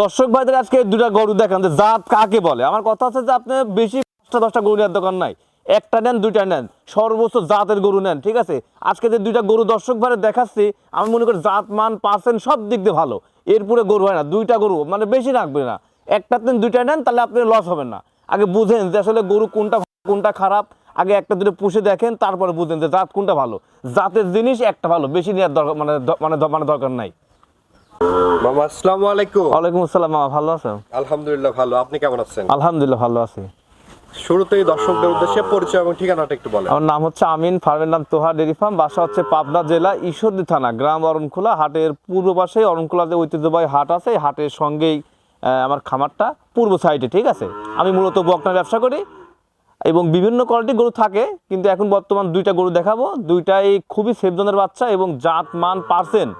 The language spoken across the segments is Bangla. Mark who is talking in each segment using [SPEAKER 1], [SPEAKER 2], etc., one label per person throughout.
[SPEAKER 1] দর্শক ভাইদের আজকে দুটা গরু দেখান যে জাত কাকে বলে? আমার কথা হচ্ছে যে আপনি বেশি পাঁচটা, দশটা গরু নেওয়ার দোকান নাই। একটা নেন, দুইটা নেন। সর্বোচ্চ জাতের গরু নেন, ঠিক আছে? আজকে যে দুইটা গরু দর্শক ভাইরে দেখাচ্ছি, আমি মনে করি জাত, মান, পার্সেন্ট সব দিক দিয়ে ভালো। এরপরে গরু হয় না, দুইটা গরু মানে বেশি রাখবে না। একটা নেন, দুইটা নেন, তাহলে আপনি লস হবেন না। আগে বুঝেন যে আসলে গরু কোনটা কোনটা খারাপ। আগে একটা, দুটো পুষে দেখেন, তারপরে বুঝেন যে জাত কোনটা ভালো। জাতের জিনিস একটা ভালো, বেশি নেওয়ার দরকার মানে মানে মানে দরকার নাই।
[SPEAKER 2] মামা আসসালামু আলাইকুম।
[SPEAKER 1] ওয়ালাইকুম আসসালাম মামা ভালো আছেন?
[SPEAKER 2] আলহামদুলিল্লাহ ভালো। আপনি কেমন আছেন?
[SPEAKER 1] আলহামদুলিল্লাহ ভালো আছি।
[SPEAKER 2] শুরুতেই দর্শকদের উদ্দেশ্যে পরিচয় এবং ঠিকানাটা একটু বলেন।
[SPEAKER 1] আমার নাম হচ্ছে আমিন ফার্মের নাম তোহা ডেরি ফার্ম বাসা হচ্ছে পাবনা জেলা ঈশ্বরদী থানা গ্রাম অরণখোলা হাটের পূর্ব পাশে অরণখোলা যে ঐতিহ্যবাহী হাট আছে। হাটের সঙ্গেই আমার খামারটা পূর্ব সাইডে ঠিক আছে? আমি মূলত বকনা ব্যবসা করি এবং বিভিন্ন কোয়ালিটি গরু থাকে কিন্তু এখন বর্তমান দুইটা গরু দেখাবো। দুইটাই খুবই সেফজনের বাচ্চা এবং জাত মান পার্সেন্ট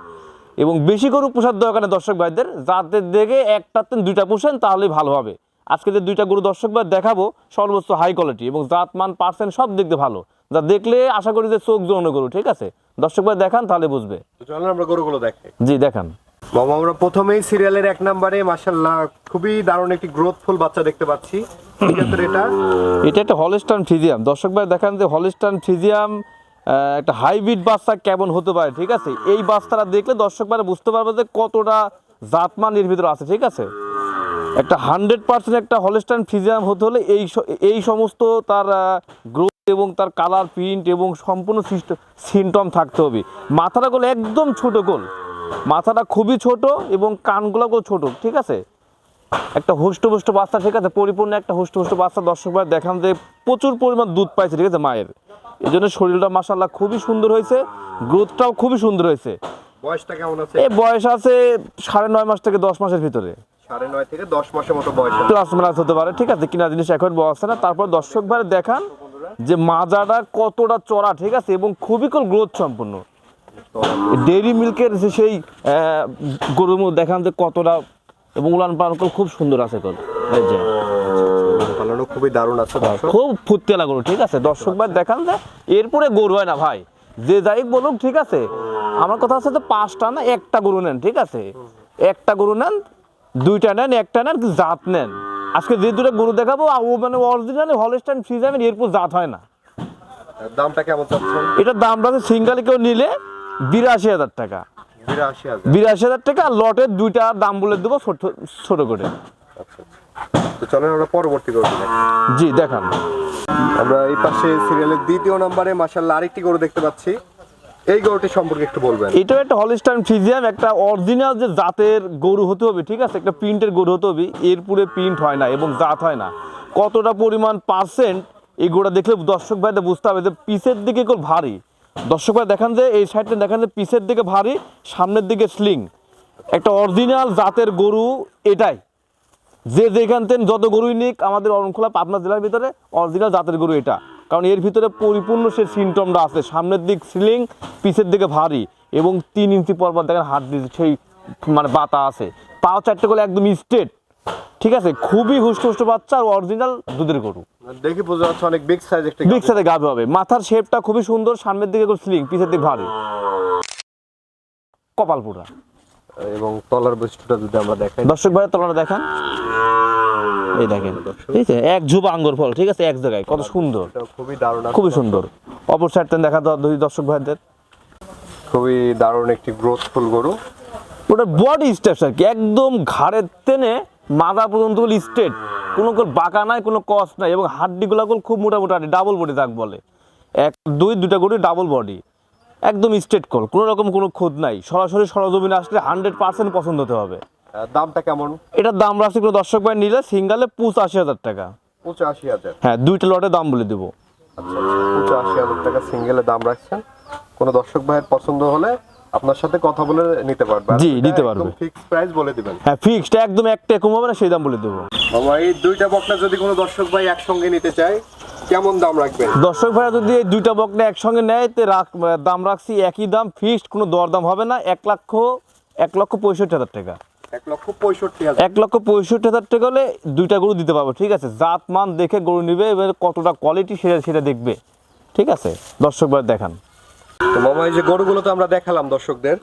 [SPEAKER 1] এবং বেশি গরু পোষার দরকার নেই দর্শক ভাইদের। জাতের দেখে একটাতে দুইটা পোষেন তাহলেই ভালো হবে। আজকে যে দুইটা গরু দর্শক ভাই দেখাবো সর্বোচ্চ হাই কোয়ালিটি এবং জাত মান পার্সেন্ট সব দিক দিয়ে ভালো। যা দেখলে আশা করি যে চোখ জোড়ানো গরু ঠিক আছে? দর্শক ভাই দেখান তাহলে বুঝবে।
[SPEAKER 2] চলেন আমরা গরুগুলো দেখাই
[SPEAKER 1] জি দেখান।
[SPEAKER 2] বাবা আমরা প্রথমেই সিরিয়ালের এক নম্বরে মাশাল্লাহ খুবই দারুণ একটি গ্রোথফুল বাচ্চা দেখতে পাচ্ছি। এটা?
[SPEAKER 1] এটা একটা হলিস্টান ফিজিয়াম দর্শক ভাই দেখান যে হলিস্টান ফিজিয়াম একটা হাইব্রিড বাচ্চা কেমন হতে পারে, ঠিক আছে? এই বাচ্চাটা দেখলে দর্শক ভাই বুঝতে পারবে যে কতটা জাতমান এর ভিতরে আছে, ঠিক আছে? একটা হান্ড্রেড পার্সেন্ট একটা হলিস্টান ফিজিয়াম হতে হলে এই এই সমস্ত তার গ্রোথ এবং তার কালার প্রিন্ট এবং সম্পূর্ণ সিমটম থাকতে হবে। মাথাটা গোল একদম ছোট গোল। মাথাটা খুবই ছোট এবং কানগুলো ছোট, ঠিক আছে? একটা হুষ্টপুষ্ট বাচ্চা, ঠিক আছে? পরিপূর্ণ একটা হুষ্টপুষ্ট বাচ্চা দর্শক ভাই দেখান যে প্রচুর পরিমাণ দুধ পাইছে, ঠিক আছে, মায়ের। এই জন্য শরীরটা মাসাল্লাহ খুবই সুন্দর হয়েছে। গ্রোথটাও খুবই সুন্দর হয়েছে।
[SPEAKER 2] বয়সটা কেমন আছে?
[SPEAKER 1] এই বয়স আছে সাড়ে নয় মাস থেকে দশ মাসের ভিতরে।
[SPEAKER 2] সাড়ে নয় থেকে দশ মাসের মতো বয়স
[SPEAKER 1] প্লাস মাইনাস হতে পারে ঠিক আছে? কিনা জিনিস এখন বয়স না। তারপর দর্শক ভাই দেখান যে মাজাটা কতটা চড়া ঠিক আছে? এবং খুবই কোল গ্রোথ সম্পূর্ণ। ডেইরি মিল্কের যে সেই গরুর মধ্যে দেখান যে কতটা এবং উলান পালন খুব সুন্দর আছে কল এই যে।
[SPEAKER 2] গরু খুবই দারুণ আছে
[SPEAKER 1] খুব ফুটতেলা গরু ঠিক আছে? দর্শক ভাই দেখান যে এরপরে গরু হয় না ভাই। যে যাই বলুক ঠিক আছে? আমার কথা হচ্ছে যে পাঁচটা না একটা গরু নেন ঠিক আছে? একটা গরু নেন দুইটা নেন একটা নেন জাত নেন। আজকে যে দুটো গরু দেখাবো ও মানে অরিজিনালি হলস্টাইন ফ্রিজামের এরপর জাত হয় না।
[SPEAKER 2] দামটা কেমন চাচ্ছেন?
[SPEAKER 1] এটার দামটা সিঙ্গালি কেউ নিলে বিরাশি হাজার টাকা।
[SPEAKER 2] বিরাশি হাজার।
[SPEAKER 1] বিরাশি হাজার টাকা লটের দুইটা দাম বলে দেবো ছোট ছোট করে।
[SPEAKER 2] আচ্ছা। তো চলেন আমরা পরবর্তী গরু
[SPEAKER 1] জি দেখান।
[SPEAKER 2] আমরা এই পাশে সিরিয়ালের দ্বিতীয় নম্বরে মাশাল্লাহ আরেকটি গরু দেখতে পাচ্ছি। এই গরুটি সম্পর্কে একটু বলবেন।
[SPEAKER 1] এটাও একটা হলিস্টাইন ফিজিয়াম একটা অরিজিনাল যে জাতের গরু হতে হবে ঠিক আছে? একটা প্রিন্টের গরু হতে হবে এর পুরে প্রিন্ট হয় না এবং জাত হয় না। কতটা পরিমাণ পার্সেন্ট এই গরুটা দেখলে দর্শক ভাইটা বুঝতে হবে যে পিসের দিকে খুব ভারী। দর্শক ভাই দেখান যে এই সাইডটা দেখান যে পিসের দিকে ভারী সামনের দিকে স্লিং একটা অরিজিনাল জাতের গরু এটাই। যে যেখান থেকে যত গরুই নিক আমাদের অরণখোলা পাবনা জেলার ভিতরে অরিজিনাল জাতের গরু এটা। কারণ এর ভিতরে পরিপূর্ণ সে সিমটমটা আছে। সামনের দিক সিলিং পিছের দিকে ভারী এবং তিন ইঞ্চি পর পর দেখেন হাত দিয়ে সেই মানে বাতা আছে। পাও চারটে করে একদম স্ট্রেট ঠিক আছে? খুবই হুষ্ট হুষ্ট বাচ্চা আর অরিজিনাল দুধের গরু।
[SPEAKER 2] দেখি বোঝা যাচ্ছে অনেক বিগ সাইজ একটা
[SPEAKER 1] বিগ সাথে গাবে হবে। মাথার শেপটা খুবই সুন্দর সামনের দিকে একটু স্লিং পিছের দিকে ভারী। কপাল পুরা।
[SPEAKER 2] এবং তলার বৈশিষ্ট্যটা যদি আমরা দেখাই।
[SPEAKER 1] দর্শক ভাইয়ের তলাটা দেখান। এই দেখেন। ঠিক আছে এক ঝুপ আঙ্গুর ফল ঠিক আছে? এক জায়গায়। কত সুন্দর।
[SPEAKER 2] খুবই দারুণ
[SPEAKER 1] খুবই সুন্দর। অপর সাইডটা দেখা দুই দর্শক ভাইদের।
[SPEAKER 2] খুবই দারুণ একটি গ্রোথফুল গরু।
[SPEAKER 1] ওটা বডি স্টেপস আর কি। একদম ঘাড়ের টেনে মাথা পর্যন্ত স্ট্রেট কোনো বাঁকা নাই কোনো কস নাই এবং হাড্ডিগুলো খুব মোটা মোটা ডাবল বডি দাগ বলে। এক দুই দুটা গরু ডাবল বডি একদম স্ট্রেট কল কোনো রকম কোনো খুদ নাই। সরাসরি সরজমিনে আসলে হান্ড্রেড পার্সেন্ট পছন্দ হতে হবে।
[SPEAKER 2] দামটা কেমন?
[SPEAKER 1] এটার দাম রাখছি কোনো দর্শক ভাই নিলে সিঙ্গালে পঁচাশি হাজার টাকা।
[SPEAKER 2] পঁচাশি হাজার।
[SPEAKER 1] হ্যাঁ দুইটা লটের দাম বলে দেবো।
[SPEAKER 2] আচ্ছা পঁচাশি হাজার টাকা সিঙ্গেলের দাম রাখছেন। কোনো দর্শক ভাইয়ের পছন্দ হলে আপনার সাথে কথা বলে নিতে পারবে।
[SPEAKER 1] জি, নিতে পারবে।
[SPEAKER 2] ফিক্স প্রাইস বলে দিবেন।
[SPEAKER 1] হ্যাঁ ফিক্সড একদম একটা কম হবে না সেই দাম বলে দেবো।
[SPEAKER 2] বাবা এই দুইটা বকনা যদি কোনো দর্শক ভাই একসঙ্গে নিতে চায় কেমন দাম রাখবেন?
[SPEAKER 1] দর্শক ভাইরা যদি এই দুইটা বকনা একসঙ্গে নেয় তে রাখ দাম রাখছি একই দাম ফিক্সড কোনো দরদাম হবে না এক লক্ষ এক লক্ষ পঁয়ষট্টি হাজার টাকা।
[SPEAKER 2] এক লক্ষ পঁয়ষট্টি হাজার।
[SPEAKER 1] টাকা হলে দুইটা গরু দিতে পারব ঠিক আছে? জাত মান দেখে গরু নিবে এবার কতটা কোয়ালিটি সেটা সেটা দেখবে ঠিক আছে? দর্শক ভাই দেখান।
[SPEAKER 2] তো মামা এই যে গরুগুলো তো আমরা দেখালাম দর্শকদের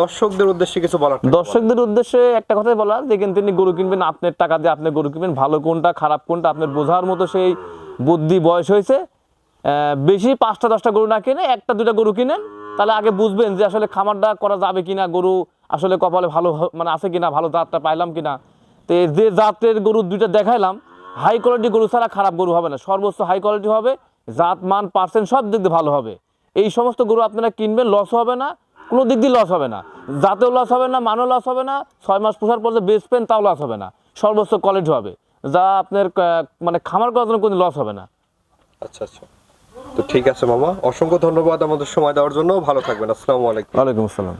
[SPEAKER 2] দর্শকদের উদ্দেশ্যে কিছু বলার
[SPEAKER 1] দর্শকদের উদ্দেশ্যে একটা কথাই বলার দেখেন তিনি গরু কিনবেন আপনার টাকা দিয়ে আপনি গরু কিনবেন ভালো কোনটা খারাপ কোনটা আপনার বোঝার মতো সেই বুদ্ধি বয়স হয়েছে। বেশি পাঁচটা দশটা গরু না কিনে একটা দুটা গরু কিনেন তাহলে আগে বুঝবেন যে আসলে খামারটা করা যাবে কিনা গরু আসলে কপালে ভালো মানে আছে কিনা ভালো জাতটা পাইলাম কিনা। তো যে জাতের গরু দুইটা দেখাইলাম হাই কোয়ালিটি গরু ছাড়া খারাপ গরু হবে না। সর্বোচ্চ হাই কোয়ালিটি হবে জাত মান পার্সেন্ট সব দিক দিয়ে ভালো হবে। এই সমস্ত গরু আপনারা কিনবেন লস হবে না কোনো দিক দিয়ে লস হবে না। জাতেও লস হবে না মানও লস হবে না ছয় মাস পোষার পর যে বেচবেন তাও লস হবে না। সর্বোচ্চ কোয়ালিটি হবে। যা আপনার মানে খামার করার জন্য কোনো লস হবে না।
[SPEAKER 2] আচ্ছা আচ্ছা। তো ঠিক আছে মামা অসংখ্য ধন্যবাদ আমাদের সময় দেওয়ার জন্য। ভালো থাকবেন আসসালামু আলাইকুম।
[SPEAKER 1] ওয়ালাইকুম আসসালাম।